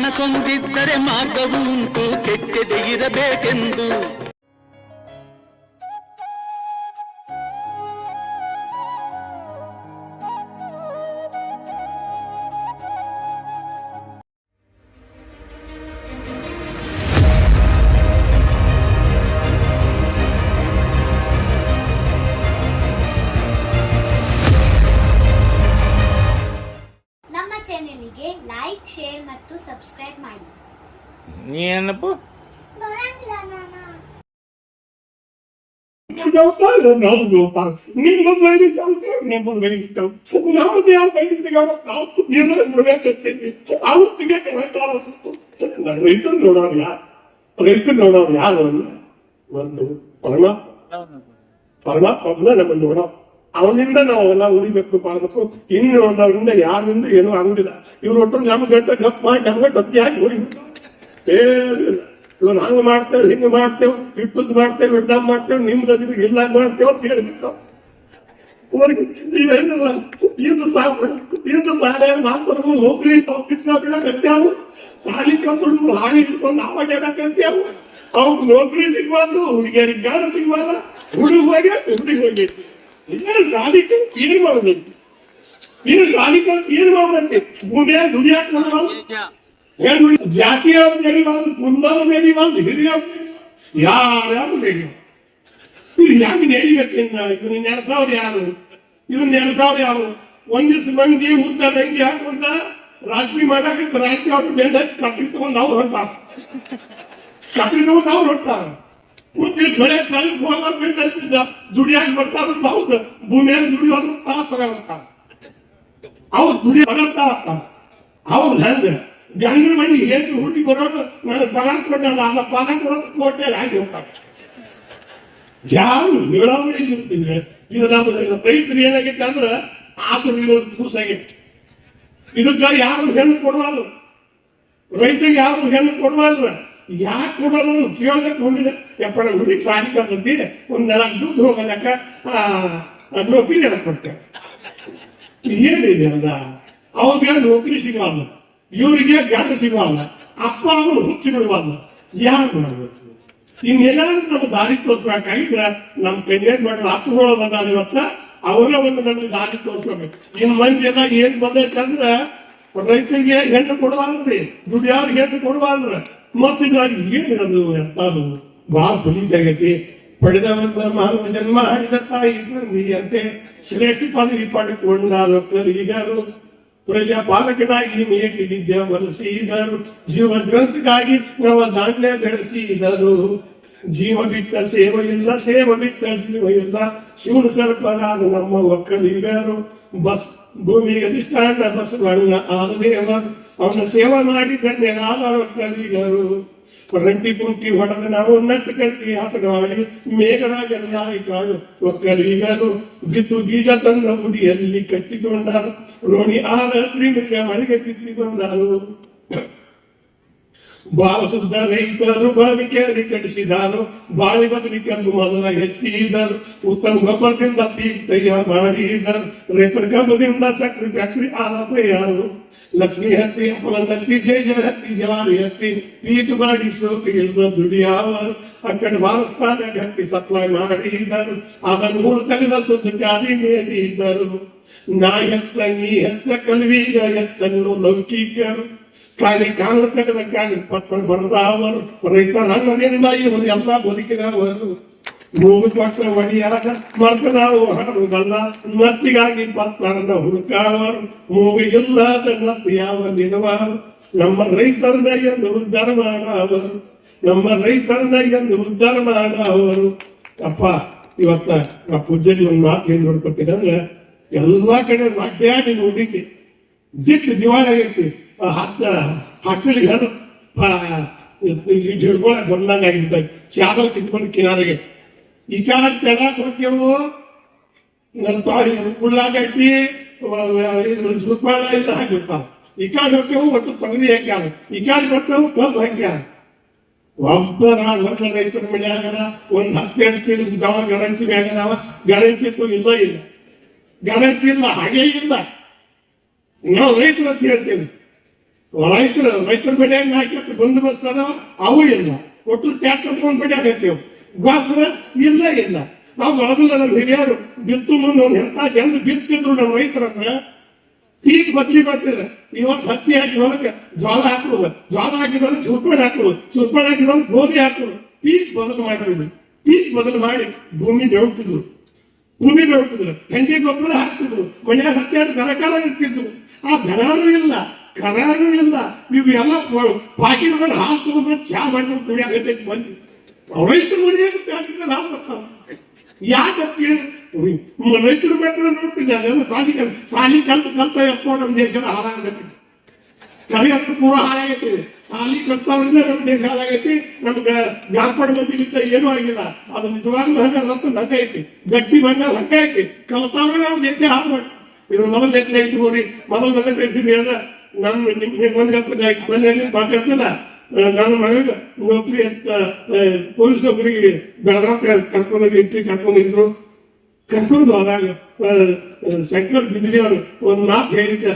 ಮನಸೊಂದಿದ್ದರೆ ಮಾರ್ಗವೂ ಉಂಟು ಕೆಚ್ಚದೆ ಇರಬೇಕೆಂದು. ತೆಗಿಯಕ್ಕೆ ರೈತರು ನೋಡೋರು ಯಾರು ರೈತರು ನೋಡೋರು ಯಾರು ನಮ್ಮನ್ನು ನೋಡೋ ಅವನಿಂದ ನಾವು ಎಲ್ಲ ಉಳಿಬೇಕು ಮಾಡಬೇಕು ಇನ್ನು ಅವರಿಂದ ಯಾರಿಂದ ಏನೂ ಆಗುದಿಲ್ಲ ಇವ್ರು ಒಟ್ಟು ನಮ್ಗೆ ಗಂಟೆ ಗಪ್ ಮಾಡಿ ನಮ್ಗೆ ಡಬ್ಬಿ ಹಾಕಿ ಹೋಗಿಬಿಟ್ಟು ಏನಿಲ್ಲ. ಇವ್ರು ಹಂಗ ಮಾಡ್ತೇವೆ, ಹಿಂಗ ಮಾಡ್ತೇವೆ ಇಟ್ಟದ್ ಮಾಡ್ತೇವೆ ಇಡ್ಡ ಮಾಡ್ತೇವೆ ನಿಮ್ ನಿಮ್ಗೆ ಇಲ್ಲ ಮಾಡ್ತೇವೆ ಅಂತ ಹೇಳಿದ್ರು. ಇದು ಸಾಲ ಇದು ಸಾಲ ಹೋಗ್ರಿ ನೌಕರಿ ಹೋಗ್ತಿರ್ತಾವು ಸಾಲಿ ಕಂಡು ಹಾಳಿ ಇಟ್ಕೊಂಡು ಆವಾಗ ಹೇಳಕ್ಕಂತೇವು ಅವ್ರಿಗೆ ನೌಕರಿ ಸಿಗ್ಬಾರ್ದು, ಹುಡುಗಿಯರಿಗೆ ಗಾಳ ಸಿಗ್ಬಾರ್ದ. ಹುಡುಗ ಹೋಗಿ, ಹುಡುಗಿ ಹೋಗೈತಿ ಏನು ಕೀರಿ ಏನು ಮಾಡೋದಂತೆ. ನೀನು ಸಾಲಿಕ್ಕೆ ಏನು ಮಾಡೋದಂತೆ. ಭೂಮಿಯಾಗ ದುಡಿಯಾಕ ಏನು ಜಾತಿಯ ಬೆಳಿಬಾರ್ದು ಕುಂದದ ಬೆಳಿಬಾರ್ದು ಹಿರಿಯ ಯಾರ್ಯಾರು ಬೆಳಿಬಾರ್ದು ಇದು ಯಾಕೆ ನಡಿಬೇಕಿನ್ನ ಇದನ್ನ ನೆಲೆಸೋರು ಯಾರು? ಇದನ್ನ ನೆಲೆಸೋರು ಯಾರು? ಒಂದ್ ದಿವ್ಸ ಮಂದಿ ಉದ್ದ ನಂಗೆ ಹಾಕೊಂಡ ರಾಜಕೀಯ ಮಾಡಕ್ಕೆ ರಾಜಕೀಯ ಅವ್ರು ಬೆಂಡ ಕತ್ರಿ ತಗೊಂಡು ಅವ್ರು ಹೊರಟಾರ ಕತ್ರಿ ತಗೊಂಡು ಅವ್ರು ಹೊರಟಾರ ಉದ್ದ ಬೆಳೆ ಕಲಿಕ್ ಹೋಗೋರು ಬೆಂಡ ಹಚ್ಚಿದ್ದ ದುಡಿಯಾಕ ಬರ್ತಾರ ಹೌದು. ಭೂಮಿಯಲ್ಲಿ ದುಡಿಯೋರು ತಗೊಳ್ತಾರ ಅವ್ರು ದುಡಿ ಬರತ್ತಾರ ಅವ್ರು ಹೆಂಗ ಗಂಗನ ಮನೆ ಏನು ಹುಡುಗಿ ಬರೋದು? ನನಗೆ ಪಗಾರ ಕೊಟ್ಟಲ್ಲ ಅಲ್ಲ ಪಗಾರ ಕೊಡೋದು ಕೋಟೆ ಹಾಗೆ ಹೋಗ್ತಾರೆ ಯಾರು ಹೇಳೋರು ನಿಂತಿದ್ರೆ ಇದು ನಮ್ಮ ರೈತರು ಏನಾಗೈತೆ ಅಂದ್ರ ಆಸರು ಕೂಸ ಆಗೈತೆ ಇದಕ್ಕ ಯಾರು ಹೆಣ್ಣು ಕೊಡುವಲ್ಲ ರೈತರಿಗೆ ಯಾರು ಹೆಣ್ಣು ಕೊಡುವಲ್ಲ ಯಾಕೆ ಕೊಡೋದು ಕೇಳಕ್ಕೆ ಹೋಗಿಲ್ಲ ಯಪ್ಪ ನಮ್ಮ ಹುಡುಗಿ ಸಾಧಿಕ ಬಂದಿ ಒಂದ್ ನಾಲ್ಕು ದುಡ್ಡು ಹೋಗಲಕ್ಕ ನೌಕರಿ ಕೊಡ್ತೇವೆ. ಏನಿದೆ ಅಲ್ಲ ಅವ್ರಿಗೆ ನೌಕರಿ ಸಿಗಲ್ಲ ಇವರಿಗೆ ಗಂಡ ಸಿಗವಲ್ಲ ಅಪ್ಪ ಅವರು ಹುಚ್ಚಿ ಬಿಡುವಲ್ಲ ಯಾರು ಮಾಡಬೇಕು ಇನ್ನೆಲ್ಲಾದ್ರೂ ನಮ್ಮ ದಾರಿ ತೋರಿಸ್ಬೇಕಾಗಿದ್ರೆ ನಮ್ಮ ಕನ್ಯಾಕ್ ಮಾಡಿದ ಅಪ್ಪಗಳು ಬಂದಾರ ಇವತ್ತ, ಅವರ ಒಂದು ನಮ್ಗೆ ದಾರಿ ತೋರಿಸ್ಬೇಕು ಇನ್ ಮಂದಿ ಎಲ್ಲ ಏನ್ ಬಂದೈತಂದ್ರ, ರೈತರಿಗೆ ಹೆಣ್ಣು ಕೊಡಬಾರ್ದ್ರಿ ಯಾರು ಹೆಣ್ಣು ಕೊಡಬಾರ್ದ್ರ ಮತ್ತೆ ಏನು ಅದು ಎಂತದು ಬಹಳ ಖುಷಿಯಾಗೈತಿ ಪಡೆದವಂತ ಮಾನವ ಜನ್ಮ ಹರಿದ ತಾಯಿ ಅಂತೆ. ಶ್ರೇಷ್ಠ ಪದವಿ ಪಡೆದುಕೊಂಡ ಕಲಿಗರು ಪ್ರಜಾಪಾಲಕನಾಗಿ ಮೇಟಿದ್ದೆ ವಲಸಿದರು ಜೀವ ಗ್ರಂಥಕ್ಕಾಗಿ ನಮ್ಮ ದಾಂಡ್ಯ ಬೆಳೆಸಿದರು ಜೀವ ಬಿಟ್ಟ ಸೇವೆಯಿಲ್ಲ, ಸೇವ ಬಿಟ್ಟ ಸೇವೆಯಿಲ್ಲ ಶಿವನ ಸರ್ಪರಾದ ನಮ್ಮ ಒಕ್ಕಲಿಗರು. ಬಸ್ ಭೂಮಿಗೆ ಅಧಿಷ್ಠಾನ ಬಸವಣ್ಣ ಆದೇವ ಅವನ ಸೇವೆ ಮಾಡಿ ಆದ ಒಕ್ಕಲಿಗರು. ರಂಟಿ ಕುಂಟಿ ಹೊಡೆದು ನಾವು ನಟ್ಟು ಕಲ್ತಿ ಹಾಸಗಾಡಿ ಮೇಘರಾಜನ ನಾಯಕರು ಒಕ್ಕಲಿಗರು ಬಿತ್ತು ಬೀಜ ತಂದ ಉಡಿಯಲ್ಲಿ ಕಟ್ಟಿಕೊಂಡರು. ರೋಣಿ ಆದ ತ್ರಿಮಿಕ ಮಳೆಗೆ ಬಿದ್ದಿಕೊಂಡರು. ಬಾಳಿಸಿದ ರೈತರು ಬಾವಿಕೆಯಲ್ಲಿ ಕಟ್ಟಿಸಿದರು ಬಾಳಿ ಬದಲಿಕನ್ನು ಮೊದಲ ಹೆಚ್ಚಿದರು ಉತ್ತಮ ಗೊಬ್ಬರದಿಂದ ಪೀಕ್ ತಯಾರು ಮಾಡಿದರು ರೈತರ ಗಬ್ಬದಿಂದ ಸಕ್ಕರೆ ಫ್ಯಾಕ್ಟ್ರಿ ಆಲಪೆಯಾರು ಲಕ್ಷ್ಮಿ ಹತ್ತಿ ಅಪ್ಪಲಂಗತ್ತಿ ಜಯ ಜಯ ಹತ್ತಿ ಜವಾರಿ ಹತ್ತಿ ಪೀಕ್ ಮಾಡಿ ಸೋಕಿಗಿಲ್ದ ದುಡಿಯಾವರು ಆ ಕಡೆ ಬಾಲಸ್ಥಾನ ಹತ್ತಿ ಸಪ್ಲೈ ಮಾಡಿದರು ಅದನ್ನು ಮೂರು ತೆಗೆದ ಸುದ್ದಿ ಗಾಡಿ ಮೇಲಿದ್ದರು ನಾ ಹೆಚ್ಚ ನೀ ಹೆಚ್ಚ ಕಲ್ವೀಗ ಹೆಚ್ಚನ್ನು ಲೌಕಿಕರು ಕಾಲಿ ಕಾಲ ಕಾಲಿ ಪಟ್ಕೊಂಡು ಅವರು ರೈತರ ಅನ್ನದಿಂದ ಇವರು ಎಲ್ಲ ಬದುಕಿದವರು. ಮೂಗು ಕೊಟ್ಟ ಒಡಿಯರ ಮತ್ತು ನಾವು ಹಾಡುವುದಲ್ಲ ನತ್ತಿಗಾಗಿ ಪತ್ರನ ಹುಡುಕಾವರು ಮೂಗು ಇಲ್ಲದ ನತ್ತು ಯಾವ ನಿಲುವ ನಮ್ಮ ರೈತರನ್ನ ಎಂದು ಉದ್ಧಾರ ಮಾಡವರು. ನಮ್ಮ ರೈತರನ್ನ ಎಂದು ಉದ್ಧಾರ ಮಾಡವರು. ಅಪ್ಪ, ಇವತ್ತ ನಾ ಪೂಜೆಗೆ ಒಂದು ಮಾತು ಏನ್ ನೋಡ್ಕೊತೀನಿ ಅಂದ್ರೆ, ಎಲ್ಲಾ ಕಡೆ ಮಾಡ್ಯಾಡಿ ನೋಡಿದ್ದೆ ದಿಟ್ಟು ದಿವಾಳ ಆಗೈತಿ ಹತ್ತ ಹಕ್ಕಲಿಗೆ ಅದು ಹಿಡ್ಕೊಳಕ್ ಬಂದಂಗ ಆಗಿಬಿಟ್ಟ ಚಾದಲ್ ಕಿತ್ಕೊಂಡು ಕಿನಾರಿಗೆ ಈ ಕಾಲ ತೆಳ ಕೊಡ್ತೇವು ನನ್ನ ತಾಯಿ ಕುಳ್ಳಾಗಟ್ಟಿ ಸುತ್ಮಾಳ ಇದು ಹಾಕಿರ್ತಾವ ಈ ಕಾಲ ಹೊಟ್ಟೆವು ಒಟ್ಟು ತೊಗರಿ ಹಾಕ್ಯಾರ ಈ ಕಾಲ ಹೊಟ್ಟೆವು ಕಬ್ಬು ಹಾಕ್ಯಾರ ಒಬ್ಬರ ಒಬ್ಬ ರೈತರ ಮನ್ಯಾಗರ ಒಂದ್ ಹತ್ತೆರಡು ಚೀಲ ಜವ ಗಣಸಿ ಮ್ಯಾಗನವ ಗಣಸಿ ಇಲ್ಲ ಇಲ್ಲ ಗಣಸಿ ಇಲ್ಲ ಹಾಗೇ ಇಲ್ಲ ನಾವು ರೈತರು ಅಂತ ಹೇಳ್ತೇವೆ ರೈತರು ರೈತರ ಬೆಳೆಯಂಗ ಹಾಕಿ ಬಂದೋಬಸ್ತ್ ಅದಾವ? ಅವು ಇಲ್ಲ. ಒಟ್ಟು ಟ್ಯಾಕ್ಟರ್ ತಗೊಂಡ್ ಬೆಳೆಯಾಕತ್ತೀವಿ ಗೊಬ್ಬರ ಇಲ್ಲ ಇಲ್ಲ. ನಾವು ಮೊದಲು ನಮ್ಮ ಹಿರಿಯರು ಬಿತ್ತು ಮುಂದೆ ಒಂದು ಎಂತ ಜನ ಬಿತ್ತಿದ್ರು ನಮ್ಮ ರೈತರ ಹತ್ರ. ಪೀಕ್ ಬದ್ಲಿ ಮಾಡ್ತಿದ್ರೆ ಇವತ್ತು ಹತ್ತಿ ಹಾಕಿರೋದಕ್ಕೆ ಜ್ವಾಲ ಜೋಳ ಜ್ವಾಲ ಜೋಳ ಹಾಕಿದ್ರೆ ಸುರ್ಪಣೆ ಹಾಕೋದು ಹಾಕಿದ್ರು ಹಾಕಿದ್ರೆ ಗೋಧಿ ಹಾಕೋದು ಟೀಕ್ ಬದಲು ಮಾಡಿದ್ರು ಟೀಕ್ ಬದಲು ಮಾಡಿ ಭೂಮಿ ಬೆಳಗ್ತಿದ್ರು ಭೂಮಿ ಬೆಳಗ್ತಿದ್ರು ಹೆಂಡಿ ಗೊಬ್ಬರ ಹಾಕ್ತಿದ್ರು. ಮನೆಯ ಹಾಕಿ ದನಕಾರ ಇರ್ತಿದ್ರು ಆ ದನನೂ ಇಲ್ಲ. ಕರಾನು ಇಲ್ಲ ನೀವು ಎಲ್ಲ ಪಾಕಿಟ್ಗಳು ಹಾಲು ತಗೊಂಡು ಚಾ ಮಾಡ್ಕೊಂಡು ಕುಡಿಯಾಗತ್ತೈತಿ ಬಂದು ರೈತರು ಮನೆಯಾಗ ಪ್ಯಾಕೆಟ್ ಹಾಲು ಬರ್ತಾವ ಯಾಕೆ ರೈತರು ಬೇಕಾದ್ರೆ ನೋಡ್ತೀನಿ ಅದೆಲ್ಲ ಸಾಲಿ ಸಾಲಿ ಕಲ್ತು ಕಲ್ತ ಎತ್ಕೊಂಡು ನಮ್ಮ ದೇಶದ ಹಾಳಾಗತ್ತೆ ಕಲಿಯತ್ತು ಪೂರ ಹಾಳಾಗೈತಿ ಸಾಲಿ ಕಲ್ತವ್ರಿಂದ ನಮ್ಮ ದೇಶ ಹಾಳಾಗೈತಿ ನಮ್ಗೆ ವ್ಯಾಪಾರ ಮಂದಿಗಿಂತ ಏನೂ ಆಗಿಲ್ಲ. ಅದು ನಿಜವಾಗ್ಲೂ ಹಂಗ ರತ್ತು ಹಂಗ ಐತಿ. ಗಟ್ಟಿ ಬಂದ ಹಂಗ ಐತಿ. ಕಲ್ತವ್ರೆ ನಮ್ಮ ದೇಶ ಹಾಳು ಮಾಡಿ ಇದು ಮೊದಲು ಐತಿ ಇಟ್ಕೋರಿ ಮೊದಲು ನನ್ನ ತಿಳಿಸಿದ್ರೆ ನಮ್ಮ ನಿಮ್ಗೆ ಒಂದು ಮನೆಯಲ್ಲಿ ಮಾತಾಡ್ತಿಲ್ಲ ನನ್ನ ಮಗ ನೌಕರಿ ಅಂತ ಪೊಲೀಸ್ ನೌಕರಿಗೆ ಬೆಳಗಾವ್ ಕರ್ಕೊಂಡು ಇಂಟ್ರಿ ಕರ್ಕೊಂಡಿದ್ರು ಕರ್ಕೊಂಡು ಹೋದಾಗ ಶಂಕರ್ ಬಿದ್ರಿ ಅವ್ರು. ಒಂದು ಮಾತು ಹೇಳಿದ್ದ.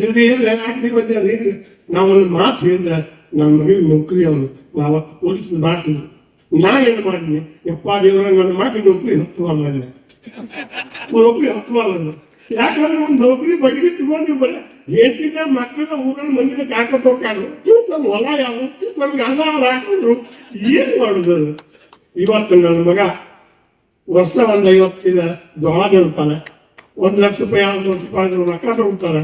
ಬಿದ್ರಿ ಯಾಕೆ ಬಂದೆ. ಅದು ಹೇಳಿ ನಾವು ಒಂದು ಮಾತು ಹೇಳಿದ್ರೆ ನಮ್ಮ ಮಗಳಿಗೆ ನೌಕರಿ ಅವರು. ಅವತ್ತು ಪೊಲೀಸ್ ಮಾಡ್ತಿದ್ರು ನಾ ಏನು ಮಾಡಿದ್ನಿ? ಎಪ್ಪ ದೇವರ, ನನ್ನ ಮಾಡಿ ನೌಕರಿ ಹತ್ತು ಅಲ್ಲ ನೌಕರಿ ಹತ್ತುವಲ್ಲ ಯಾಕಂದ್ರೆ ಒಂದು ನೌಕರಿ ಬಗ್ರಿ ತಗೊಂಡು ಬರ ಹೇಳ್ತಿದ್ದ ಮಕ್ಕಳ ಊರಲ್ಲಿ ಮಂದಿನ ಕಾಕ ತೋಕಾಡು ನಮ್ಮ ಹೊಲ ಯಾವ ನಮ್ಗೆ ಅನ್ನ ಹಾಕಿದ್ರು. ಏನ್ ಮಾಡುದು? ಇವತ್ತು ನನ್ನ ಮಗ ವರ್ಷ ಒಂದ್ ಐವತ್ತಿದ ಜೋಳ ಇರ್ತಾನೆ ಒಂದ್ ಲಕ್ಷ ರೂಪಾಯಿ ಆದ್ರು ಒಂದು ರೂಪಾಯಿ ಆದ್ರು ರೊಕ್ಕ ತಗೊಳ್ತಾರೆ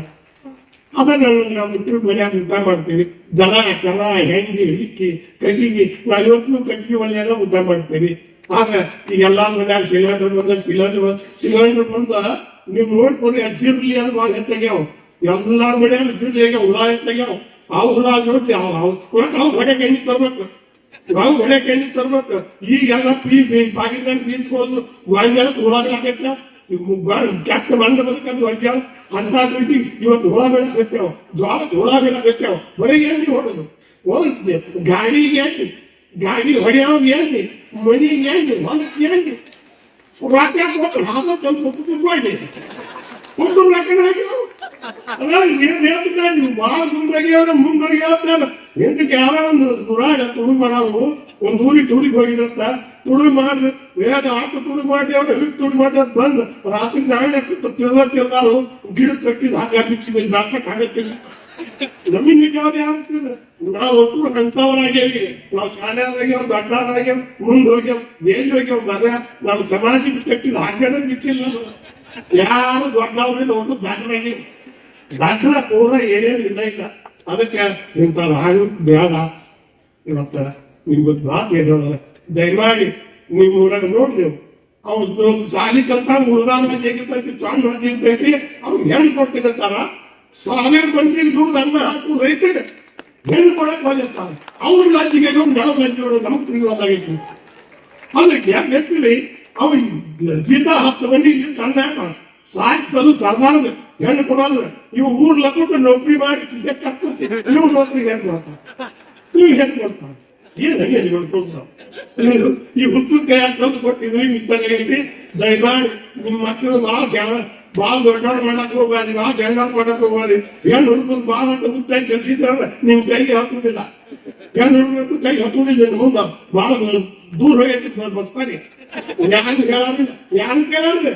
ಆಮೇಲೆ ನಾವು ಬಿಟ್ಟು ಮನ್ಯಾಗ ಊಟ ಮಾಡ್ತೀವಿ ದನ ಕರ ಹೆಂಡಿ, ಹಿಕ್ಕಿ, ಕಟ್ಟಿಗೆ ನಾವು ಇವತ್ತು ಕಟ್ಟಿಗೆ ಒಳ್ಳೆಲ್ಲ ಊಟ ಮಾಡ್ತೀವಿ ಆಗ ಈಗ ಎಲ್ಲಾ ಮನ್ಯಾಗ ಸಿಲಿಂಡರ್ ಬಂದ ಸಿಲಿಂಡರ್ ಸಿಲಿಂಡರ್ ಬಂದ ನೀವು ನೋಡ್ಕೊಂಡು ಅಜ್ಜಿರ್ಲಿ ಅದು ಭಾಳ ಹೆಚ್ಚಾಗ್ಯಾವ ಮನೆಯಲ್ಲಿ ಮನ್ಯಾಗ ಅಜ್ಜಿರ್ಲಿ ಹುಳ ಹೆಚ್ಚಾಗ್ಯಾವ ಆ ಹುಳ ನೋಡಿ ಅವ್ ಹೊಡೆ ಎಣ್ಣೆ ತರ್ಬೇಕು. ನಾವು ಹೊಡೆ ಎಣ್ಣೆ ತರ್ಬೇಕು. ಈಗೆಲ್ಲ ಪೀ ಪಾಕಿಸ್ತಾನ ಪೀಸ್ಕೊಂಡು ಗಾಂಜಾಲ ಹುಳಾಗತ್ತ ಕೆಟ್ಟ ಬಂದ ಬದುಕಂದು ಹೊಡ್ಯಾವ ಅಂತ ಇವತ್ತು ಹುಳ ಬೆಳಕತ್ತೇವ ಜ್ವಾಳ ಹುಳ ಬೆಳಕತ್ತೇವ ಬರೀ ಏನು ಹೊಡೋದು. ಹೋಗ್ತದೆ ಗಾಡಿಗೆ ಗಾಡಿ ಹೊಡೆಯೋದು ಏನು ಮನಿಗೆ ಏನು ಹೊಲಕ್ಕೆ ಎಣ್ಣೆ. ತಂದು ಕುತ್ಕೊಂಡು ಒಂದು ಲಕ್ಕಣ ಹಾಕಿದ್ರು ಅಲ್ಲ ಏನ್ ಹೇಳ್ತಿಲ್ಲ ನೀವು ಭಾಳ ಮುಂದಾಗ್ಯಾವ ಮುಂದಾಗ್ಯಾವ ಎಂಟಕ್ಕೆ ಯಾರೋ ಒಂದು ದುರಾಗ ತುಳು ಮಾಡವು ಒಂದು ಊರಿಗೆ ತುಳಿಗೆ ಹೋಗಿರತ್ತ ತುಳು ಮಾಡ್ರಿ ವೇದ ಹಾಕು ತುಳು ಮಾಡಿ ಅವ್ರು ರಾತ್ರಿ ನಾಳೆ ತಿರ್ದ ತಿರ್ದಾರು ಗಿಡ ಕಟ್ಟಿದ್ ಹಾಗೆ ಬಿಚ್ಚಿದ ನಾಟಕ ಹಾಗೆ ನಮಗೆ ನಿಜವಾದ ಅಂತಂದ್ರೆ ನಾವು ಒಬ್ಬರು ಅಂತವರಾಗ್ಯಾವಿ ನಾವು ಶಾಲೆಯಾಗ್ಯಾವ ದೊಡ್ಡವರಾಗ್ಯಾವ ಮುಂದೆ ಹೋಗ್ಯಾವ ಮೇಲ್ ಹೋಗ್ಯಾವ ಮಗ, ನಾವು ಸಮಾಜಕ್ಕೆ ಕಟ್ಟಿದ ಹಾಕೋಣ ಬಿಚ್ಚಿಲ್ಲ ನಾವು. ಯಾರು ದೊಡ್ಡವ್ರಿಗೆ ಒಂದು ದಾಖಲಾಗಿ ದಾಖಲ ಪೂರ ಏನೇನು ಇಲ್ಲ ಇಲ್ಲ. ಅದಕ್ಕೆ ಇಂಥ ಹಾಳು ಬೇಡ. ಇವತ್ತ ನಿಮ್ಗೆ ಮಾತು ಹೇಳೋಣ ದಯಮಾಡಿ ನೀವು ಊರಾಗ ನೋಡ್ರಿ ಅವ್ನು ಸಾಲಿ ಕಲ್ತ ಉಳ್ದಾನ ಜಗಿರ್ತೈತಿ ಸ್ವಾಮಿ ಜಗಿರ್ತೈತಿ ಅವ್ನು ಹೆಣ್ಣು ಸಾವಿರ ಮಂದಿಗೆ ದುಡ್ಡು ಅನ್ನ ಹಾಕು ರೈತರಿಗೆ ಹೆಣ್ಣು ಕೊಡಕ್ ಬಂದಿರ್ತಾನೆ ಅವ್ರ ರಾಜ್ಯಕ್ಕೆ ನಾವು ಲಜ್ಜಿಗಳು ನಮ್ಮ ತಿಳಿಯೋದಾಗೈತಿ ಅದಕ್ಕೆ ಯಾಕೆ ಅವ್ರಿಗೆ ಅವ ಜಿಂದ ಹತ್ತು ಮಂದಿ ತಂದ ಸಾಯಿಸಲು ಸರ್ದಾರ ಹೆಣ್ಣು ಕೊಡಲ್ಲ ಇವು ಊರ್ ಲಕ್ಕೊಂಡು ನೌಕರಿ ಮಾಡಿ ನೀವು ನೌಕರಿ ಹೆಣ್ಣು ಮಾಡ್ತಾರೆ ನೀವು ಹೆಣ್ಣು ಕೊಡ್ತಾರೆ ಏನ್ ಹಂಗೆ ಈ ಹುಟ್ಟು ಕೈ ಕೊಟ್ಟಿದ್ರಿ ನಿಮ್ಮ ಮಕ್ಕಳು ಭಾಳ ಜನ ಭಾಳ ದೊಡ್ಡ ಮಾಡಕ್ ಹೋಗಿ ಭಾಳ ಜನ ಮಾಡಕ್ ಹೋಗಿ ಹೆಣ್ಣು ಹುಡುಗರು ಬಾಳ ಅಂತ ಗುತ್ತಾಗಿ ಕೆಲಸಿದ್ರೆ ನಿಮ್ ಕೈಗೆ ಹಾಕುದಿಲ್ಲ ಹೆಣ್ಣು ಹುಡುಗರು ಕೈ ಹಾಕುದಿಲ್ಲ ಮುಂದ ಬಾಳ ದೂರ ಹೋಗೈತಿ ಬಸ್ತಾನೆ ಯಾರು ಹೇಳೋದಿಲ್ಲ ಯಾರು ಕೇಳೋದಿಲ್ಲ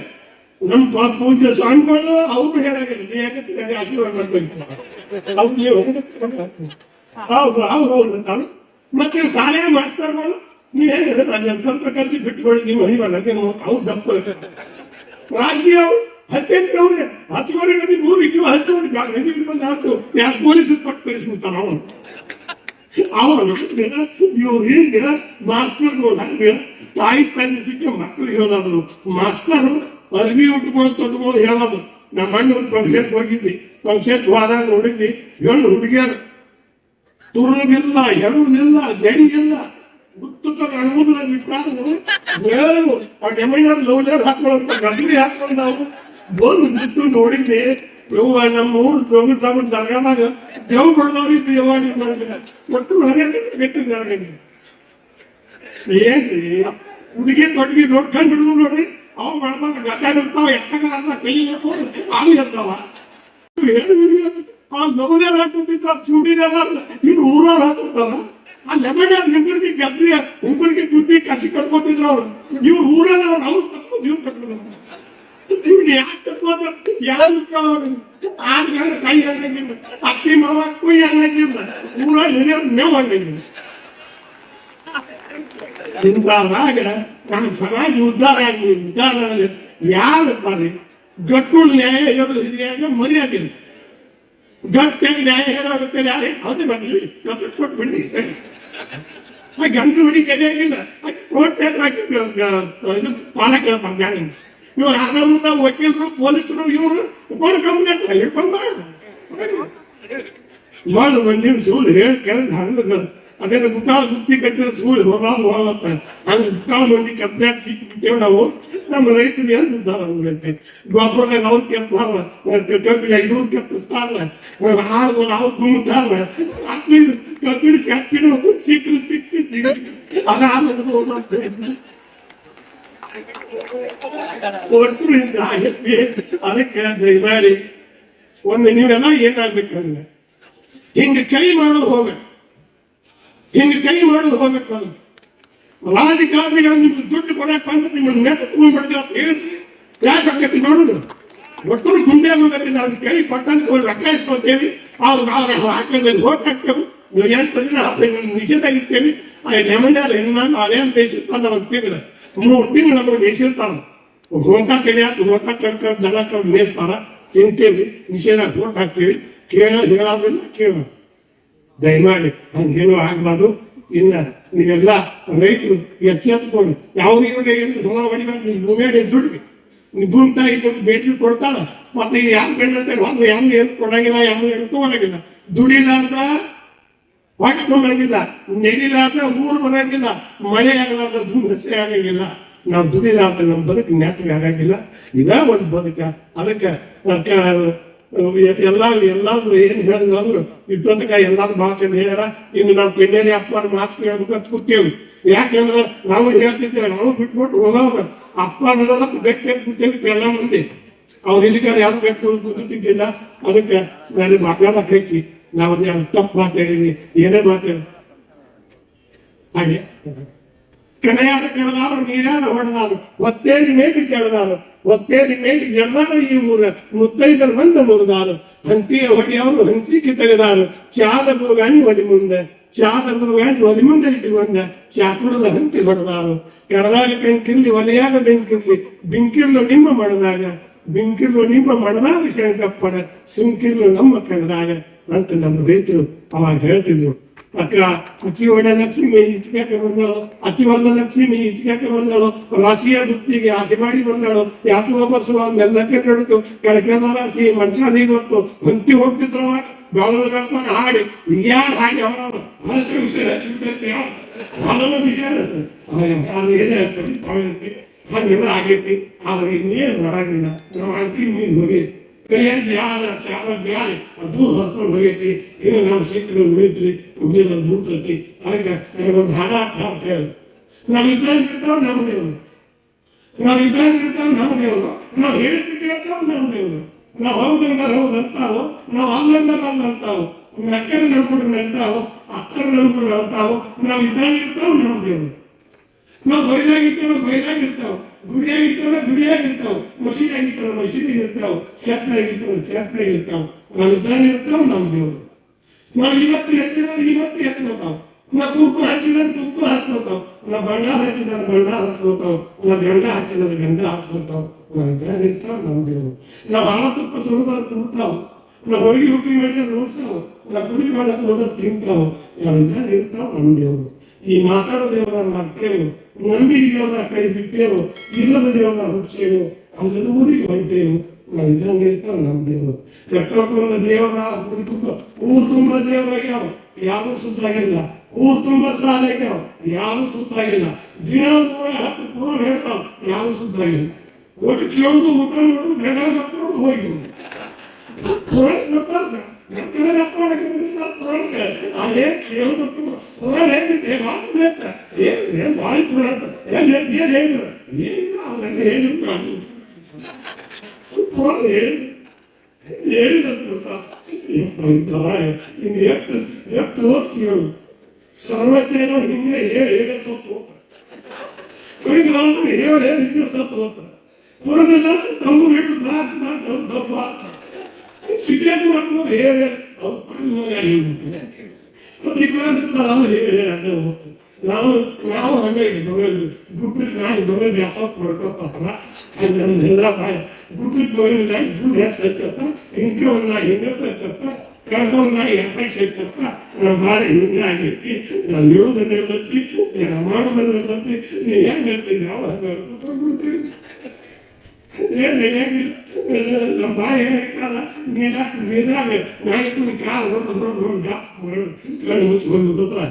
ನಮ್ ಪೂಜೆ ಸ್ವಾಮಿಗಳು ಅವ್ರು ಹೇಳೋದಿಲ್ಲ ಯಾಕಂದ್ರೆ ಆಶೀರ್ವಾದ ಮಾಡ್ಬೇಕು ಅವ್ರು ನೀವು ಹೌದು ಹೌದು ಅಂತಾರು ಮತ್ತೆ ಶಾಲೆಯ ಮಾಸ್ತರ್ಗಳು ನೀವೇನು ಹೇಳಿದ್ರೆ ಅಲ್ಲಿ ಕಲ್ತ ಕಲ್ತಿ ಬಿಟ್ಕೊಳ್ಳಿ ನೀವು ಹರಿವಲ್ಲ ಅವ್ರು ದಪ್ಪ ರಾಜ್ಯ ಹತ್ತೆಂಟು ಅವ್ರೆ ಹತ್ತುವರೆ ಗಂಟೆ ಮೂರು ಇಟ್ಟು ಹತ್ತುವರೆ ಗಂಟೆ ಬಂದು ಹಾಕು ಯಾರು ಪೊಲೀಸ್ ಕೊಟ್ಟು ಕಳಿಸ್ಬಿಡ್ತಾನ ಅವನು ಅವನು ಇವ್ರು ಹಿಂಗೆ ಮಾಸ್ಟರ್ ನೋಡ ತಾಯಿ ತಂದೆ ಸಿಕ್ಕ ಮಕ್ಕಳು ಹೇಳೋದು ಮಾಸ್ಟರ್ ಅರ್ಬಿ ಉಟ್ಕೊಂಡು ತೊಟ್ಕೊಂಡು ಹೇಳೋದು. ನಮ್ಮ ಅಣ್ಣ ಫಂಕ್ಷನ್ ಹೋಗಿದ್ವಿ ಫಂಕ್ಷನ್ ಹೋದಾಗ ನೋಡಿದ್ವಿ ಹೇಳು ಹುಡುಗಿಯರು. ತುರುಗಿಲ್ಲ ಎರುಗಿಲ್ಲ ಜಡಿಗಿಲ್ಲ ಗುತ್ತುತ್ತ ಅಣುವುದ್ರ ಬಿಟ್ಟಾದ್ರು ಹೇಳು ಆ ಡೆಮೈನರ್ ಲೋಜರ್ ಹಾಕೊಳ್ಳೋಂತ ಗಡ್ಡಿ ಹಾಕೊಂಡು ನಾವು ಬೋಲ್ ನೋಡಿದ್ದೆ. ಯವ್ವ, ನಮ್ಮ ಊರು ದರ್ಗಾದಾಗ ದೇವ್ ಬಡ್ದವ್ರು ಇದ್ದು ಯಾವಾಗ ಮಾಡಿದ್ರೆ ಒಟ್ಟು ನನಗೆ ಗೊತ್ತಿಲ್ಲ ನನಗೆ ಏನ್ರಿ? ಹುಡುಗಿ ತೊಡಗಿ ನೋಡ್ಕೊಂಡು ಬಿಡುದು ನೋಡ್ರಿ. ಅವ್ ಮಾಡ್ದಾಗ ಎತ್ತಾಗ ಕೈ ಹಾಲು ಇರ್ತಾವ ಆ ಚೂಡಿದಾರ ಊರವ್ರು ಹಾಕೊಡ್ತಾರ ಆ ಕಸಿ ಕಟ್ಕೊತಿದ್ರು ಅವ್ರು. ನೀವು ಊರಲ್ಲಿ ಅವ್ರು ಇವ್ರು ಕಟ್ಕೊಂಡು ಇವ್ರು ಯಾಕೆ ಯಾರು ಇಟ್ಕೊಳ್ಳೋರು ಆದ್ಮೇಲೆ ಕೈ ಹಂಗಿಲ್ಲ ಅತ್ತಿ ಮಾವ ಕುಯ್ ಹಂಗಿಲ್ಲ ಊರಲ್ಲಿ ಹಿರಿಯರು ಮೇವ್ ಹಂಗಿಲ್ಲ ಇಂಥವಾಗ ನಮ್ಮ ಸಮಾಜ ಉದ್ಧಾರ ಆಗಲಿ ಉದ್ಧಾರ ಆಗಲಿ. ಯಾರು ಬರ್ರಿ ಗಟ್ಟು ನ್ಯಾಯ ಹೇಳೋದು ಹಿರಿಯಾಗ ಮರ್ಯಾದಿಲ್ಲ ಗಟ್ಟು ನ್ಯಾಯ ಹೇಳೋದಕ್ಕೆ ಯಾರೇ ಅದು ಬಂದ್ರಿ ಗಟ್ಟು ಕೊಟ್ಬಿಡಿ. ಆ ಗಂಡು ಹುಡುಗಿ ಕಡೆಯಾಗಿಲ್ಲ ಕೋರ್ಟ್ ಹಾಕಿದ್ರು ಇದು ಪಾಲಕ ಬರ್ಗಾಡಿ ಇವ್ರು ಆರಾಮ ವಕೀಲರು ಪೊಲೀಸರು ಇವರು ಬರ್ಕೊಂಬ ಹಿಡ್ಕೊಂಡ್ ಮಾಡಿ ಬಂದಿನ ಸುಳ್ಳು ಹೇಳಿ ಕೆಳಗೆ ಹಂಗ ಅದೇನು ಮುಟ್ಟಾಳ ಬುದ್ಧಿ ಕಟ್ಟಿದ ಸುಳ್ಳು ಹೊರಾಂಗ್ ಹೋಗತ್ತ ಹಂಗ ಮುಟ್ಟಾಳ ಮಂದಿ ಕಬ್ಬ್ಯಾಗ ಸಿಕ್ಕಿಬಿಟ್ಟೇವ್ ನಾವು ನಮ್ಮ ರೈತರು ಏನ್ ಉದ್ದಾರ ಆಗಂತೆ ಗೊಬ್ಬರದಾಗ ಅವ್ರು ಕೆತ್ತಾರ ಕಬ್ಬಿನ ಇವ್ರು ಕೆತ್ತಿಸ್ತಾರ ಆಳು ನಾವು ಗುಮ್ತಾರ ಅಕ್ಕಿ ಕಬ್ಬಿನ ಕೆಪ್ಪಿನ ಸಿಕ್ಕಿ ಸಿಕ್ತಿ ಅದಾದ ಒಟ್ಟರಿಂದ ಆಗತ್ತೆ ಅದಕ್ಕೆ ದಯಮಾಡಿ ಒಂದು ನೀವೆಲ್ಲ ಏನಾಗ್ಬೇಕಂದ್ರೆ ಹಿಂಗ ಕೈ ಮಾಡೋದು ಹೋಗ್ಬೇಕು. ಹಿಂಗ ಕೈ ಮಾಡೋದು ಹೋಗ್ಬೇಕು ಅದು ರಾಜಕಾರಣಿಗಳು ನಿಮ್ಗೆ ದುಡ್ಡು ಕೊಡಕ್ ಬಂದ್ರೆ ನಿಮ್ಮನ್ನ ಅಂತ ಹೇಳಿ ಯಾಕೆ ಆಕತಿ ನೋಡುದು? ಒಟ್ಟು ಹಿಂದೆ ಆಗೋದ್ರಿಂದ ನಾವು ಕೈ ಕೊಟ್ಟಂತ ಹೋಗಿ ರೊಕ್ಕ ಇಸ್ಕೊತೇವಿ ಅವ್ರು ನಾವು ಹಾಕಿದ್ರೆ ಓಟ್ ಹಾಕ್ತೇವೆ ನೀವು ಎಂಟು ನಿಷೇಧ ಇರ್ತೇವೆ ಆ ಲೆಮನ್ಯಾರ ಹೆಣ್ಣು ಅದೇನು ದೇಶ ಅಂತ ನಮ್ಗೆ ಮೂರು ತಿಂಗಳು ನಮಗೆ ಬೇಯಿಸಿರ್ತಾನ ಹೋಗ್ತಾ ಕಡಿಯಾಕ ಹೋಗ್ತಾ ಕಡ್ಕೊಂಡು ದನ ಕಡ್ ಮೇಯಿಸ್ತಾರ ತಿಂತೇವಿ ನಿಷೇಧ ಓಟ್ ಹಾಕ್ತೀವಿ. ಕೇಳ ಹೇಳೋದಿಲ್ಲ ಕೇಳ ದಯಮಾಡಿ, ಹಂಗೇನು ಆಗ್ಬಾರ್ದು. ಇನ್ನ ನೀವೆಲ್ಲ ರೈತರು ಎಚ್ಚೆತ್ಕೊಂಡು ಯಾವ ಇವ್ರಿಗೆ ಏನು ಸಲ ಹೊಡಿಬೇಕು ನೀವು ದುಡ್ಡು ನೀವು ಭೂಮಿ ತಾಯಿ ಭೇಟಿ ಕೊಡ್ತಾಳ ಮತ್ತೆ ಈಗ ಯಾರು ಬೇಡ ಅಂತ ಯಾರು ಏನು ಕೊಡಂಗಿಲ್ಲ ಯಾರು ಏನು ತಗೊಳಂಗಿಲ್ಲ ದುಡಿಲ್ಲ ಅಂತ ನೆಡಿಲ್ಲ ಅಂತ ಊರು ಬರಂಗಿಲ್ಲ ಮಳೆ ಆಗಲಾರ್ದ ಭೂಮಿ ಹಸೆ ಆಗಂಗಿಲ್ಲ. ನಾವು ದುಡಿಲ್ಲ ಅಂತ ನಮ್ಮ ಬದುಕು ನೆಟ್ಟಿಗೆ ಆಗಂಗಿಲ್ಲ. ಇದ ಒಂದು ಬದುಕ. ಅದಕ್ಕೆ ಎಲ್ಲಾರು ಎಲ್ಲಾರು ಏನ್ ಹೇಳಿದ್ರು ಅಂದ್ರು ಇದ್ದೊಂದಕ ಎಲ್ಲಾರು ಭಾಳ ಚಂದ ಹೇಳ್ಯಾರ, ಇನ್ನು ನಾವು ಪೆಣ್ಣೇರಿ ಅಪ್ಪ ಮಾತು ಕೇಳ್ಬೇಕು ಅಂತ ಕೂತೇವಿ. ಯಾಕಂದ್ರೆ ನಾವು ಹೇಳ್ತಿದ್ದೇವೆ ನಾವು ಬಿಟ್ಬಿಟ್ಟು ಹೋಗೋರು. ಅಪ್ಪ ಅನ್ನೋದಕ್ಕೆ ಗಟ್ಟಿ ಅಂತ ಕೂತೇವಿ ಎಲ್ಲ ಮಂದಿ. ಅವ್ರ ಹಿಡಿಗಾರ ಯಾರು ಬೇಕು ಕೂತಿದ್ದಿಲ್ಲ. ಅದಕ್ಕೆ ನಾನು ಮಾತಾಡಕ್ ಹೆಚ್ಚಿ ನಾವು ತಪ್ಪು ಮಾತಾಡಿದ್ವಿ ಏನೇ ಮಾತು ಹಾಗೆ. ಕಡೆಯಾದ ಕೆಳದಾದ್ರು ನೀರಾದ ಹೊಡೆದಾದ್ರು ಒತ್ತೇರಿ ಮೇಟಿ ಕೆಳದಾರು ಒತ್ತೇರಿ ಮೇಟಿ ಜಡದಾರು ಈ ಊರ, ಮುತ್ತೈದರ ಬಂದ ಮುರಿದಾರು. ಹಂತಿಯ ಹೊಡೆಯವರು ಹಂಚಿಕೆ ತೆಗೆದಾರು ಚಾದ ಮೃಗಾಣಿ ಒಡಿ ಮುಂದೆ, ಚಾದ ಮೃಗಾಣಿ ಒದಿ ಮುಂದೆ ಇಟ್ಟು ಬಂದ ಚಾಕುಡದ ಹಂತಿ ಹೊಡೆದಾರು ಕೆಳದಾಗ ಬೆಂಕಿರ್ಲಿ, ಒಲೆಯಾಗ ಬೆಂಕಿರ್ಲಿ, ಬಿಂಕಿರ್ಲು ನಿಮ್ಮ ಮಣದಾಗ ಬೆಂಕಿರ್ಲು ನಿಮ್ಮ ಮಣದಾಗ ಶಂಕಪ್ಪನ ಸುಂಕಿರ್ಲು ನಮ್ಮ ಕಣದಾಗ ಅಂತ ನಮ್ಮ ರೈತರು ಅವಾಗ ಹೇಳ್ತಿದ್ರು ಅಕ್ಕ ಅಚ್ಚಿ ಒಳ್ಳೆ ಲಕ್ಷ್ಮಿ ಇಚ್ಕಾಕೆ ಬಂದಳು ಅಚ್ಚಿ ಬಂದ ಲಕ್ಷ್ಮಿ ಇಚ್ಕಾಕೆ ಬಂದಳು, ರಾಶಿಯ ವೃತ್ತಿಗೆ ಆಸೆ ಮಾಡಿ ಬಂದಳು, ಯಾಕೆ ಒಬ್ಬರ್ಸುವ ಮೆಲ್ಲಕ್ಕೆ ನಡೆದು ಕೆಳಕೆದ ರಾಶಿ ಮಂತ್ರ ನೀವತ್ತು ಹೊಂತಿ ಹೋಗ್ತಿದ್ರು ಕರ್ಕೊಂಡು ಹಾಡಿ ಯಾರು ಹಾಗೆ ಅವರವರು ಹಾಗೆಲ್ಲ ಆಗೈತಿ, ಆದ್ರೆ ಇನ್ನೇನು ಬರಂಗಿಲ್ಲ ನಾವು ನೀರು ಹೋಗಿ ಕೈಯಲ್ಲಿ ಯಾರ ಚಾಲ ಜಾರಿ ಅದು ಹೊತ್ಕೊಂಡು ಹೋಗೈತಿ ಇನ್ನು ನಾವು ಸಿಕ್ಕರು ಉಳಿತ್ರಿ ಉಗಿದ ಮುಟ್ಟತಿ ಅದಕ್ಕೆ ಒಂದು ಹಣ ಹಾಕ್ತೇವೆ ನಾವು ಇದ್ರಲ್ಲಿ ಇರ್ತಾವ ನಮ್ಮ ದೇವರು ನಾವು ಇದ್ರಲ್ಲಿ ಇರ್ತಾವ ನಮ್ಮ ದೇವರು ನಾವು ಹೇಳಿದ್ದು ಕೇಳ್ತಾವ ನಮ್ಮ ದೇವರು ನಾವು ಹೌದಂದ್ರೆ ಹೌದಂತಾವು ನಾವು ಅಲ್ಲಂದ್ರೆ ಅಲ್ಲಂತಾವು ಅಂತಾವು ಅಕ್ಕರ ನಡ್ಕೊಂಡು ಅಂತಾವು ಅಕ್ಕರ ನಡ್ಕೊಂಡು ಅಂತಾವು ನಾವು ಇದ್ರಲ್ಲಿ ಇರ್ತಾವ ನಮ್ಮ ದೇವರು. ನಾವು ಬೈದಾಗಿರ್ತಾವ ಬೈದಾಗಿರ್ತಾವ ಗುಡಿಯಾಗಿರ್ತಾವ ಗುಡಿಯಾಗಿರ್ತಾವ. ಮಸೀದಾಗಿರ್ತಾವ ಮಸೀದಿಗಿರ್ತಾವ. ಛತ್ರಾಗಿರ್ತಾವ ಛತ್ರಾಗಿರ್ತಾವ ನಾವು ಇದ್ರಲ್ಲಿ ಇರ್ತಾವ ನಮ್ಮ ದೇವರು. ನಾವು ಇವತ್ತು ಹೆಚ್ಚಿದ್ರೆ ಇವತ್ತು ಹೆಚ್ಚಿರ್ತಾವ ನಾ ತುಪ್ಪ ಹಚ್ಚಿದ್ರೆ ತುಪ್ಪ ಹಚ್ಕೋತಾವ ನಾ ಬಣ್ಣ ಹಚ್ಚಿದ್ರೆ ಬಣ್ಣ ಹಚ್ಕೋತಾವ ನಾ ಗಂಡ ಹಚ್ಚಿದ್ರೆ ಗಂಡ ಹಚ್ಕೋತಾವ ನಾವು ಇದ್ರಲ್ಲಿ ಇರ್ತಾವ ನಮ್ಮ ದೇವರು. ನಾವು ಆ ತುಪ್ಪ ಸುಲಭ ತುರ್ತಾವ. ನಾವು ಹೋಗಿ ಹುಟ್ಟಿ ಮಾಡಿದ್ರೆ ನೋಡ್ತಾವ ನಾ ಕುಡಿ ಮಾಡೋದು ನೋಡೋದು ತಿಂತಾವ. ಇದ್ರಲ್ಲಿ ಇರ್ತಾವ ನಮ್ಮ ದೇವರು. ಈ ಮಾತಾಡೋ ದೇವರ ಮರ್ತೇವು ನಂಬಿ ದೇವರ ಕೈ ಬಿಟ್ಟೇವು ಇಲ್ಲದ ದೇವರ ಹುಚ್ಚೇವು ಅವನ ಊರಿಗೆ ಹೊಂಟೇವು ನಾವು ಇದ್ದಂಗೆ ಇರ್ತಾವ ನಮ್ಮ ದೇವರು ಕಟ್ಟೋಕೊಂಡ ದೇವರ ಊರು ತುಂಬ ಊರು ತುಂಬ ದೇವರಾಗ್ಯಾವ. ಯಾರು ಸುತ್ತಾಗಿಲ್ಲ ಊರು ತುಂಬ ಸಾಲಾಗ್ಯಾವ. ಯಾರು ಸುತ್ತಾಗಿಲ್ಲ ದಿನ ನೂರ ಹತ್ತು ಪೂರ್ವ ಹೇಳ್ತಾವ. ಯಾರು ಸುತ್ತಾಗಿಲ್ಲ ಒಟ್ಟು ಕೇಳೋದು ಊಟ ಮಕ್ಕಳು ಹೋಗಿ ಅದೇ ಕೇಳಬೇಕು ಪುರ ಹೇಳಿದ್ದೆ ಮಾತಾಡ್ತ ಏನು ಭಾಳ ಪುರ ಏನು ಏನು ಏನು ಏನಿಲ್ಲ ಅವನಲ್ಲಿ ಹೇಳಿದ್ರು ಪುರ ಹೇಳಿ ಹೇಳಿದಂತ ಇನ್ನು ಎಷ್ಟು ಎಷ್ಟು ಓದಿಸಿಗಳು ಸರ್ವಜ್ಞೇನೋ ಹಿಂಗೆ ಹೇಳಿ ಹೇಳಿ ಸತ್ತು ಕಡೆಗೆ ಹೇಳಿ ಹೇಳಿ ಹಿಂಗೆ ಸತ್ತು ಹೋಗ್ತಾರೆ ಪುರದ ತಮ್ಮ ಹಿಡಿದು ನಾಚು ನಾಚು ದಪ್ಪ ಸಿದ್ದೇಶ್ವರ ಹೇಳಿ ನಾವು ನಾವು ಹಂಗೆ ಬರೋದು ಗುಡ್ಡಿಗೆ ನಾನು ಬರೋದು ಯಾಸಪ್ ಮಾಡ್ಕೊತಾರ ನಮ್ದೆಲ್ಲ ಗುಡ್ಡಿಗೆ ಬರೋದು ಗುಡ್ ಹೆಸರ್ತಪ್ಪ ಹಿಂಗೆ ಒಂದು ಹಿಂಗೆ ಸತ್ತಪ್ಪ ಕೆಳಗೊಂದು ಎಣ್ಣೆ ಸಿಗ್ತಪ್ಪ ನಾವು ಭಾಳ ಹಿಂಗೆ ಆಗೈತಿ ನಾವು ಹೇಳೋದನ್ನ ಇರ್ತೈತಿ ನಾವು ಮಾಡೋದನ್ನ ಇರ್ತೈತಿ ನೀವು ಹೆಂಗೆ ಇರ್ತೀವಿ ನಾವು ಹಂಗೆ ಇರ್ತೀವಿ. ಏನು ಏನಿಲ್ಲ ನಮ್ಮ ಬಾಯಿ ಹೇಳಿಕಲ್ಲ ನೀರಾಕ ನೀರಾಗ ನಾಯಕನ ಕಾಲ ಒಂದು ದೊಡ್ಡ ದೊಡ್ಡ ಗಾಪ್ ಕಣ್ಣು ಮುಚ್ಕೊಂಡು ಕೂತ್ರೆ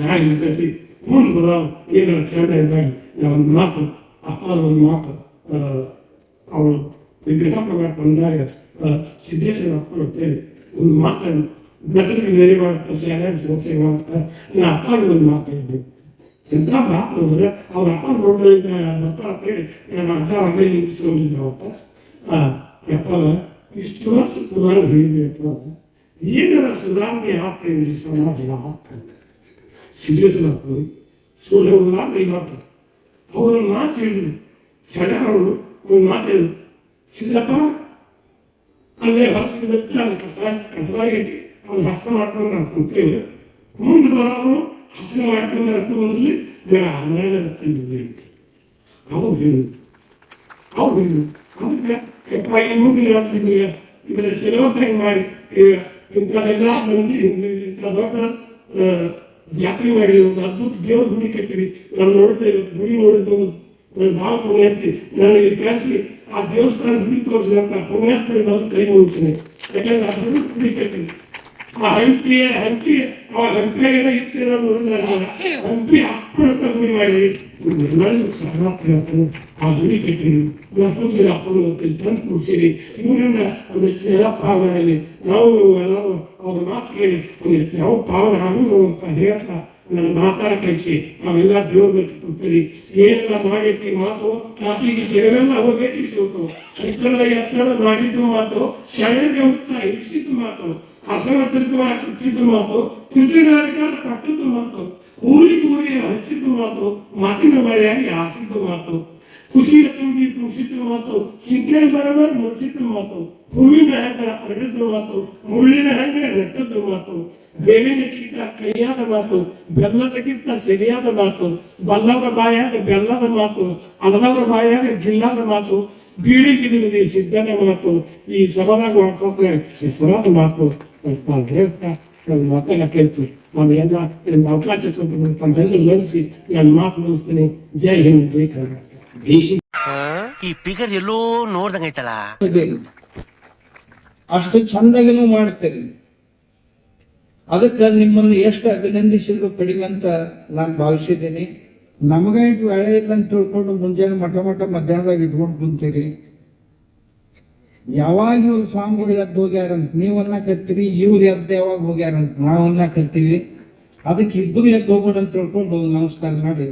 ನಾಯಿ ಇರ್ತೈತಿ ಮುಂದೆ ಬರೋ ಏನು ಚೆನ್ನಾಗಿ ಒಂದು ಮಾತು ಅಪ್ಪ ಒಂದು ಮಾತು ಅವರು ವಿಗ್ರಹ ಬಂದಾಗ ಸಿದ್ದೇಶ್ವರ ಅಪ್ಪ ಅಂತೇಳಿ ಒಂದು ಮಾತನ್ನು ಬೆಟ್ಟರಿಗೆ ನೆರೆ ಮಾಡ್ತಾರೆ ಚೆನ್ನಾಗಿ ಸಂಸ್ಥೆ ಮಾಡ್ತಾರೆ ನಾ ಅಪ್ಪ ಒಂದು ಮಾತಾಡಿದ್ದೆ ಎಂತ ಮಾತು ಅಂದ್ರೆ ಅವ್ರ ಅಪ್ಪ ನೋಡಿದ ಅಂತ ಅಂತೇಳಿ ನನ್ನ ಅರ್ಧ ಅಲ್ಲೇ ನಿಲ್ಲಿಸ್ಕೊಂಡಿದ್ದವಪ್ಪ ಆ, ಯಪ್ಪ, ಇಷ್ಟು ವರ್ಷ ಸುಧಾರಣೆ ಹೇಳಿದೆಯಪ್ಪ ಈಗಿನ ಸುಧಾರಣೆ ಆಗ್ತದೆ ಈ ಸಮಾಜ ಆಗ್ತದೆ ಸಿದ್ದೇಶ್ವರ ಸುಳ್ಳು ಮಾತು ಅವರ ಮಾತು ಹೇಳಿದ್ರು. ಚಡವರು ಒಂದು ಮಾತು ಹೇಳಿದ್ರು. ಸಿದ್ದಪ್ಪ, ಅಲ್ಲೇ ಹೊರಸಿದಕ್ಕೆ ಕಸ ಕಸ ಕಸವಾಗಿ ಅವ್ರು ಹಸ ಮಾಡ್ಕೊಂಡು ನಾವು ಕೂತೇವೆ ಮುಂದೆ ಬರೋರು ಹಸನ ಮಾಡ್ಕೊಂಡು ಹತ್ತುವಂದ್ರಲ್ಲಿ ಬೇಡ ಅನ್ಯಾಯ ತಿಂದಿದೆ ಅವ್ರು ಹೇಳು ಅವ್ರು ಹೇಳು ಅದಕ್ಕೆ ಯಪ್ಪ ಈ ಮುಂದೆ ಆಗ್ತಿದ್ದೀವಿ ಇದರ ಮಾಡಿ ಇಂಥದ್ದೆಲ್ಲ ಬಂದು ಇಂಥ ದೊಡ್ಡ ಜಾತ್ರೆ ಮಾಡಿ ಒಂದು ಅದ್ಭುತ ದೇವ್ರ ಗುಡಿ ಕಟ್ಟಿರಿ ನಾನು ನೋಡ್ತೇವೆ ಗುಡಿ ನೋಡಿದ್ದು ಭಾಳ ಪುಣ್ಯಾರ್ತಿ ನನಗೆ ಕಳಿಸಿ ಆ ದೇವಸ್ಥಾನ ಗುಡಿ ತೋರಿಸಿದಂತ ಪುಣ್ಯಾತ್ಮರಿಗೆ ನಾನು ಕೈ ಮುಗಿಸ್ತೀನಿ ಯಾಕಂದ್ರೆ ಅದ್ಭುತ ಗುಡಿ ಕಟ್ಟಿರಿ ಆ ಹಂಪಿಯ ಹಂಪಿ ಆ ಹಂಪಿಯಾಗ ಇತ್ತು ಹಂಪಿ ಅಪ್ಪನ ಗುರಿ ಮಾಡಿ. ಎಲ್ಲರಿಗೂ ಸಹಮತ ಆ ಗುರಿ ಕಟ್ಟಿರಿ ಮತ್ತೊಂದು ಅಪ್ಪನ ತಂದು ಮುಗಿಸಿರಿ ಇವರನ್ನ ನಾವು ಎಲ್ಲರೂ ಅವ್ರ ಮಾತು ಕೇಳಿ ಯಾವ ಪಾವನ ಆಗು ಅಂತ ಹೇಳ್ತಾ ನನ್ನ ಮಾತಾಡ ಕಳಿಸಿ. ನಾವೆಲ್ಲ ದೇವ್ರ ಏನೆಲ್ಲ ಮಾಡಿರ್ತೀವಿ ಮಾತು, ಮಾತಿಗೆ ಜಗವೆಲ್ಲ ಹೋಗೈತಿ ಸೋತು ಇತರ ಎತ್ತರ ಮಾಡಿದ್ದು ಮಾತು ಶಾಲೆಗೆ ಉತ್ಸಾಹ ಹಿಡಿಸಿದ್ದು ಮಾತು. ಅಸಮರ್ಥಿತ ಹಚ್ಚಿದ್ದು ಮಾತು ತಿರುಗಾರಿಕಾರ ಕಟ್ಟಿದ್ದು ಮಾತು ಊರಿಗೆ ಊರಿಗೆ ಹಚ್ಚಿದ್ದು ಮಾತು ಮಾತಿನ ಮಳೆಯಾಗಿ ಹಾಸಿದ್ದು ಮಾತು ಖುಷಿಯ ತುಂಬಿ ಕುಸಿದ್ದು ಮಾತು ಚಿಂತೆ ಬರಬ ಮುಚ್ಚಿದ್ದು ಮಾತು ಹೂವಿನ ಹೆಂಗ ಹರಡಿದ್ದು ಮಾತು ಮುಳ್ಳಿನ ಹೆಂಗ ನೆಟ್ಟದ್ದು ಮಾತು ಬೇವಿನಕ್ಕಿಂತ ಕೈಯಾದ ಮಾತು ಬೆಲ್ಲದಕ್ಕಿಂತ ಸರಿಯಾದ ಮಾತು ಬಲ್ಲದ ಬಾಯಾಗ ಬೆಲ್ಲದ ಮಾತು ಅಲ್ಲದ ಬಾಯಾಗ ಗಿಲ್ಲದ ಮಾತು ಬೀಳಿ ಗಿಳಿಗಿದೆ ಸಿದ್ಧನ ಮಾತು ಈ ಸಮಾನ ಮಾಡ್ಕೊಂಡ್ರೆ ಹೆಸರಾದ ಮಾತು. ಹೇಳ್ತಾ ನನ್ನ ಮಕ್ಕಳ ಕೇಳ್ತು. ಎಲ್ಲ ನಿಮ್ಮ ಅವಕಾಶ ತಮ್ಮೆಲ್ಲ ನಡೆಸಿ ನನ್ನ ಮಾತು ಮುಗಿಸ್ತೀನಿ. ಜೈ ಹಿಂದ್ ಜೈ ಕರ್ನಾಟಕ. ಈ ಫಿಗರ್ ಎಲ್ಲೋ ನೋಡ್ದಂಗೈತಲ್ಲ. ಅಷ್ಟು ಚಂದಾಗಿನೂ ಮಾಡ್ತೇನೆ. ಅದಕ್ಕೆ ನಿಮ್ಮನ್ನು ಎಷ್ಟು ಅಭಿನಂದಿಸಿದ್ರು ಕಡಿಮೆ ಅಂತ ನಾನು ಭಾವಿಸಿದ್ದೀನಿ. ನಮಗ ಇದು ವೇಳೆ ಇಲ್ಲ ಅಂತ ತಿಳ್ಕೊಂಡು ಮುಂಜಾನೆ ಮಠ ಮಠ ಮಧ್ಯಾಹ್ನದಾಗ ಇಟ್ಕೊಂಡು ಕುಂತೀರಿ. ಯಾವಾಗ ಇವ್ರು ಸ್ವಾಮಿಗಳಿಗೆ ಎದ್ದು ಹೋಗ್ಯಾರಂತ, ನೀವು ಅನ್ನಕತ್ತೀರಿ, ಇವ್ರು ಎದ್ದು ಯಾವಾಗ ಹೋಗ್ಯಾರಂತ, ನಾವು ಅನ್ನಕತ್ತೀವಿ. ಅದಕ್ಕೆ ಇಬ್ಬರು ಎದ್ದು ಹೋಗೋಣ ಅಂತ ತಿಳ್ಕೊಂಡು ನಮಸ್ಕಾರ ಮಾಡಿ